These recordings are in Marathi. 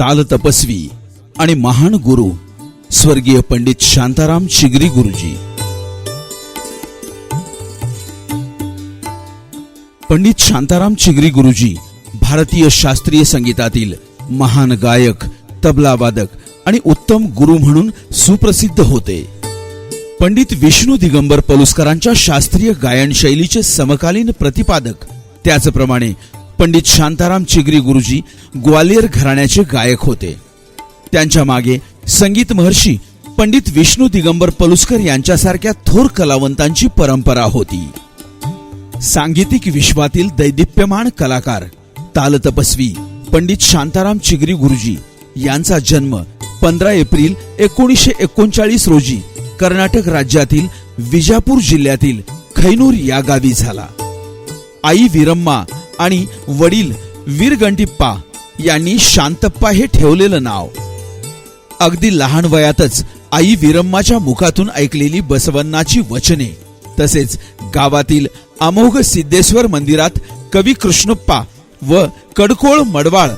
ताल तपस्वी आणि महान गुरु स्वर्गीय पंडित शांताराम शिगरी गुरुजी. पंडित शांताराम चिगरी गुरुजी भारतीय शास्त्रीय संगीतातील महान गायक तबला वादक आणि उत्तम गुरु म्हणून सुप्रसिद्ध होते. पंडित विष्णू दिगंबर पलुसकरांच्या शास्त्रीय गायन शैलीचे समकालीन प्रतिपादक त्याचप्रमाणे पंडित शांताराम चिगरी गुरुजी ग्वालियर घराण्याचे गायक होते. त्यांच्या मागे संगीत महर्षी पंडित विष्णू दिगंबर पलुसकर यांच्यासारख्या थोर कलावंतांची परंपरा होती. सांगीतिक विश्वातील दैदिप्यमान कलाकार तालतपस्वी पंडित शांताराम चिगरी गुरुजी यांचा जन्म पंधरा एप्रिल एकोणीसशे एकोणचाळीस रोजी कर्नाटक राज्यातील विजापूर जिल्ह्यातील खैनूर या गावी झाला. आई विरम्मा आणि वडील वीरगंटिप्पा यांनी शांतप्पा हे ठेवलेलं नाव. अगदी लहान वयातच आई विरम्माच्या मुखातून ऐकलेली बसवन्नाची वचने तसेच गावातील अमोघ सिद्धेश्वर मंदिरात कवी कृष्णप्पा व कडकोळ मडवाळ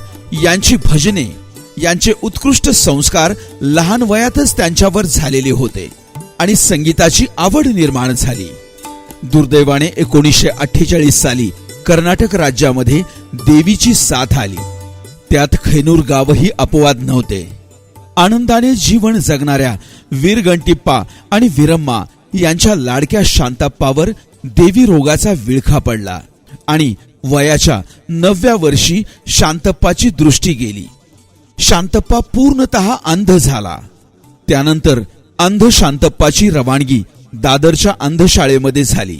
यांची भजने यांचे उत्कृष्ट संस्कार लहान वयातच त्यांच्यावर झालेले होते आणि संगीताची आवड निर्माण झाली. दुर्दैवाने एकोणीसशे अठ्ठेचाळीस साली कर्नाटक राज्यामध्ये देवीची साथ आली. त्यात खैनूर गावही अपवाद नव्हते. आनंदाने जीवन जगणाऱ्या वीरगंटिप्पा आणि विरम्मा यांच्या लाडक्या शांताप्पावर देवी रोगाचा विळखा पडला आणि वयाच्या नवव्या वर्षी शांतप्पाची दृष्टी गेली. शांतप्पा पूर्णतः अंध झाला. त्यानंतर अंध शांतप्पाची रवानगी दादरच्या अंधशाळेमध्ये झाली.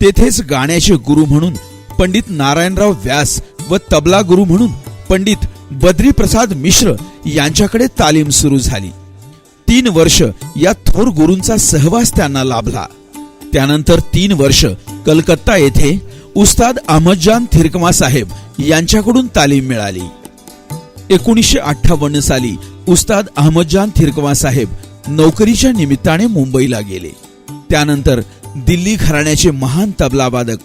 तेथेच गाण्याचे गुरु म्हणून पंडित नारायणराव व्यास व तबला गुरु म्हणून पंडित बद्रीप्रसाद मिश्र यांच्याकडे तालीम सुरू झाली. तीन वर्ष या थोर गुरूंचा सहवास त्यांना लाभला. त्यानंतर तीन वर्ष कलकत्ता येथे उस्ताद अहमदजान थिरकमा साहेब यांच्याकडून तालीम मिळाली. एकोणीसशे अठ्ठावन्न साली उस्ताद अहमदजान थिरकमा साहेब नोकरीच्या निमित्ताने मुंबईला गेले. त्यानंतर दिल्ली घराण्याचे महान तबलावादक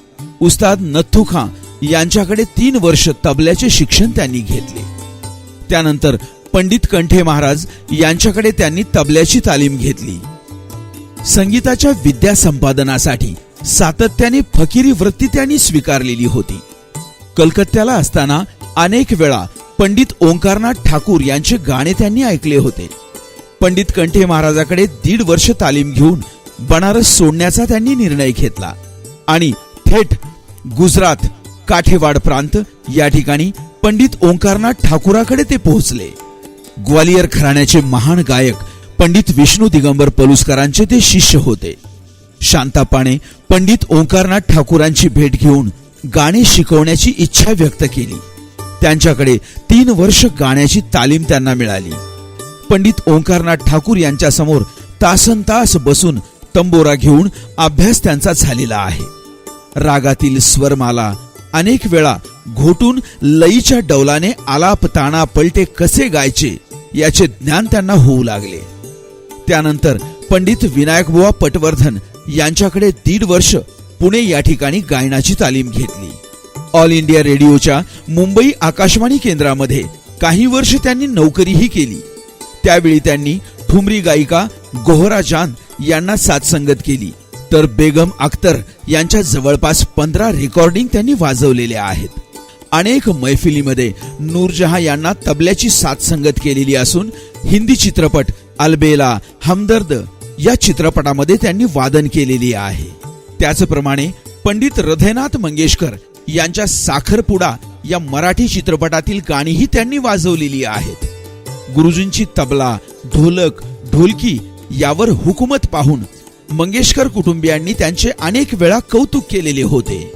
उस्ताद नथू खां यांच्याकडे तीन वर्ष तबल्याचे शिक्षण त्यांनी घेतले. त्यानंतर पंडित कंठे महाराज यांच्याकडे त्यांनी तबल्याची तालीम घेतली. संगीताच्या विद्या संपादनासाठी सातत्याने फकिरी वृत्ती त्यांनी स्वीकारलेली होती. कलकत्त्याला असताना अनेक वेळा पंडित ओंकारनाथ ठाकूर यांचे गाणे त्यांनी ऐकले होते. पंडित कंठे महाराजाकडे दीड वर्ष तालीम घेऊन बनारस सोडण्याचा त्यांनी निर्णय घेतला आणि थेट गुजरात काठेवाड प्रांत या ठिकाणी पंडित ओंकारनाथ ठाकूराकडे ते पोहोचले. ग्वालियर घराण्याचे महान गायक पंडित विष्णू दिगंबर पलुसकरांचे ते शिष्य होते. शांतापाने पंडित ओंकारनाथ ठाकूरांची भेट घेऊन गाणे शिकवण्याची इच्छा व्यक्त केली. त्यांच्याकडे तीन वर्ष गाण्याची तालीम त्यांना मिळाली. पंडित ओंकारनाथ ठाकूर यांच्या समोर तासन तास बसून तंबोरा घेऊन अभ्यास त्यांचा झालेला आहे. रागातील स्वरमाला अनेक वेळा घोटून लईच्या डौलाने आलाप ताणा पलटे कसे गायचे याचे ज्ञान त्यांना होऊ लागले. त्यानंतर पंडित विनायकबुवा पटवर्धन यांच्याकडे दीड वर्ष पुणे या ठिकाणी गायनाची तालीम घेतली. ऑल इंडिया रेडिओच्या मुंबई आकाशवाणी केंद्रामध्ये काही वर्ष त्यांनी नोकरीही केली. त्यावेळी त्यांनी ठुमरी गायिका गोहरा जान यांना साथसंगत केली. तर बेगम अख्तर यांच्या जवळपास पंधरा रेकॉर्डिंग त्यांनी वाजवलेल्या आहेत. अनेक मैफिलीमध्ये नूरजहा यांना तबल्याची साथसंगत केलेली असून हिंदी चित्रपट अलबेला हमदर्द या चित्रपटामध्ये त्यांनी वादन केलेली आहे. त्याचप्रमाणे पंडित हृदयनाथ मंगेशकर यांच्या साखरपुडा या मराठी चित्रपटातील गाणीही त्यांनी वाजवलेली आहेत. गुरुजींची तबला ढोलक ढोलकी यावर हुकूमत पाहून मंगेशकर कुटुंबियांनी त्यांचे अनेक वेळा कौतुक केलेले होते.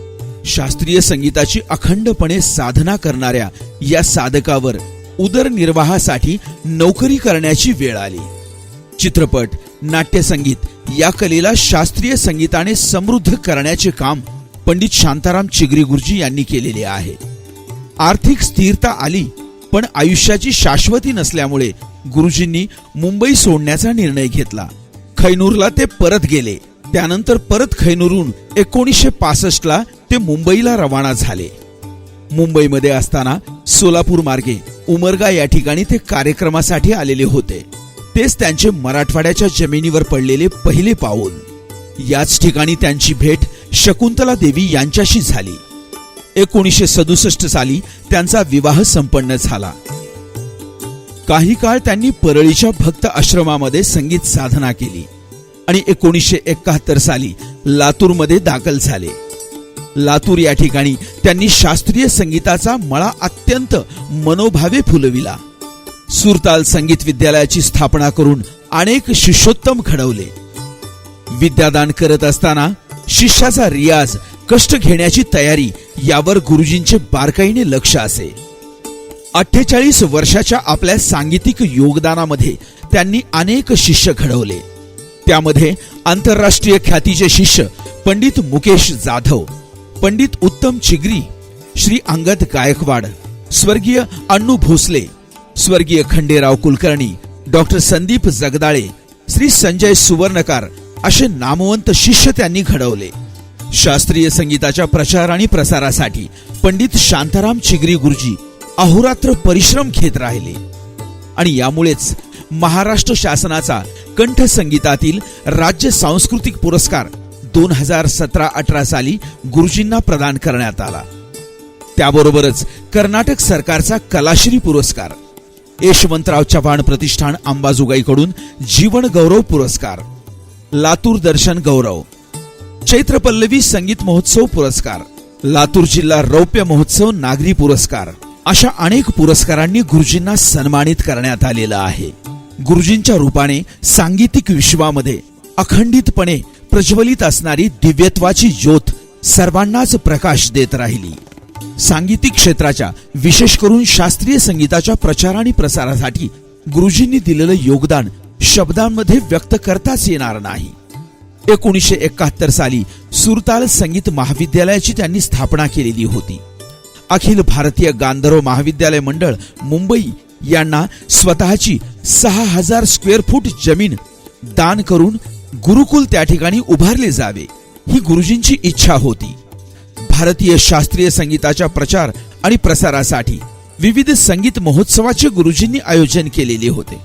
शास्त्रीय संगीताची अखंडपणे साधना करणाऱ्या या साधकावर उदरनिर्वाहासाठी नोकरी करण्याची वेळ आली. चित्रपट नाट्यसंगीत या कलेला शास्त्रीय संगीताने समृद्ध करण्याचे काम पंडित शांताराम चिगरी गुरुजी यांनी केलेले आहे. आर्थिक स्थिरता आली पण आयुष्याची शाश्वती नसल्यामुळे गुरुजींनी मुंबई सोडण्याचा निर्णय घेतला. खैनूरला ते परत गेले. त्यानंतर परत खैनूरहून एकोणीसशे पासष्ट ला ते मुंबईला रवाना झाले. मुंबईमध्ये असताना सोलापूर मार्गे उमरगा या ठिकाणी ते कार्यक्रमासाठी आलेले होते. तेच त्यांचे मराठवाड्याच्या जमिनीवर पडलेले पहिले पाऊल. याच ठिकाणी त्यांची भेट शकुंतला देवी यांच्याशी झाली. एकोणीसशे सदुसष्ट साली त्यांचा विवाह संपन्न झाला. काही काळ त्यांनी परळीच्या भक्त आश्रमामध्ये संगीत साधना केली आणि एकोणीसशे एकाहत्तर साली लातूरमध्ये दाखल झाले. लातूर या ठिकाणी त्यांनी शास्त्रीय संगीताचा मळा अत्यंत मनोभावे फुलविला. सुरताल संगीत विद्यालयाची स्थापना करून अनेक शिष्योत्तम घडवले. विद्यादान करत असताना शिष्याचा रियाज कष्ट घेण्याची तयारी यावर गुरुजींचे बारकाईने लक्ष असे. अठ्ठेचाळीस वर्षाच्या आपल्या सांगीतिक योगदानामध्ये त्यांनी अनेक शिष्य घडवले. त्यामध्ये आंतरराष्ट्रीय ख्यातीचे शिष्य पंडित मुकेश जाधव पंडित उत्तम चिगरी श्री अंगद गायकवाड स्वर्गीय अण्णू भोसले स्वर्गीय खंडेराव कुलकर्णी डॉक्टर संदीप जगदाळे श्री संजय सुवर्णकार असे नामवंत शिष्य त्यांनी घडवले. शास्त्रीय संगीताच्या प्रचार आणि प्रसारासाठी पंडित शांताराम चिगरी गुरुजी अहोरात्र परिश्रम घेत राहिले. आणि यामुळेच महाराष्ट्र शासनाचा कंठ संगीतातील राज्य सांस्कृतिक पुरस्कार दोन हजार सतरा अठरा साली गुरुजींना प्रदान करण्यात आला. त्याबरोबरच कर्नाटक सरकारचा कलाश्री पुरस्कार यशवंतराव चव्हाण प्रतिष्ठान अंबाजोगाईकडून जीवन गौरव पुरस्कार लातूर दर्शन गौरव चैत्रपल्लवी संगीत महोत्सव पुरस्कार लातूर जिल्हा रौप्य महोत्सव नागरी पुरस्कार अशा अनेक पुरस्कारांनी गुरुजींना सन्मानित करण्यात आलेलं आहे. गुरुजींच्या रूपाने सांगीतिक विश्वामध्ये अखंडितपणे प्रज्वलित असणारी दिव्यत्वाची ज्योत सर्वांनाच प्रकाश देत राहिली. सांगीतिक क्षेत्राच्या विशेष करून शास्त्रीय संगीताच्या प्रचार आणि प्रसारासाठी गुरुजींनी दिलेलं योगदान शब्दांमध्ये व्यक्त करताच येणार नाही. एकोणीसशे एकाहत्तर साली सुरताल संगीत महाविद्यालयाची त्यांनी स्थापना केलेली होती. अखिल भारतीय गांधर्व महाविद्यालय मंडळ मुंबई यांना स्वतःची सहा हजार स्क्वेअर फूट जमीन दान करून गुरुकुल त्या ठिकाणी उभारले जावे ही गुरुजींची इच्छा होती. भारतीय शास्त्रीय संगीताच्या प्रचार आणि प्रसारासाठी विविध संगीत महोत्सवाचे गुरुजींनी आयोजन केलेले होते.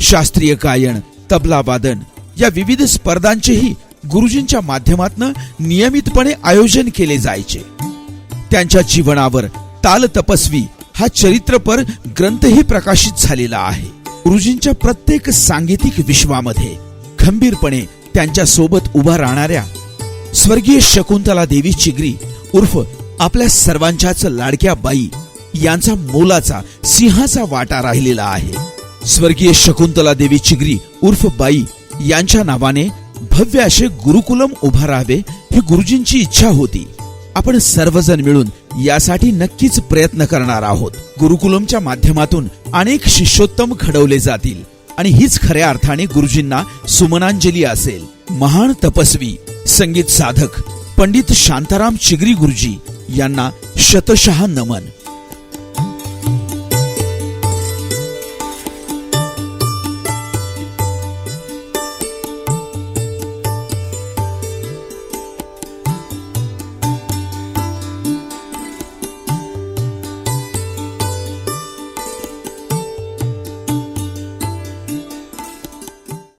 शास्त्रीय गायन तबला वादन या विविध स्पर्धांचेही गुरुजींच्या माध्यमातून नियमितपणे आयोजन केले जायचे. त्यांच्या जीवनावर ताल तपस्वी हा चरित्रपर ग्रंथही प्रकाशित झालेला आहे. गुरुजींच्या प्रत्येक सांगीतिक विश्वामध्ये खंबीरपणे त्यांच्यासोबत उभा राहणाऱ्या स्वर्गीय शकुंतला देवी चिगरी उर्फ आपल्या सर्वांच्याच लाडक्या बाई यांचा मोलाचा सिंहाचा वाटा राहिलेला आहे. स्वर्गीय शकुंतला देवी चिगरी उर्फ बाई यांच्या नावाने भव्य असे गुरुकुलम उभा राहावे ही गुरुजींची इच्छा होती. आपण सर्वजण मिळून यासाठी नक्कीच प्रयत्न करणार आहोत. गुरुकुलमच्या माध्यमातून अनेक शिष्योत्तम घडवले जातील. आणि हीच खऱ्या अर्थाने गुरुजींना सुमनांजली असेल. महान तपस्वी संगीत साधक पंडित शांताराम चिगरी गुरुजी यांना शतशः नमन.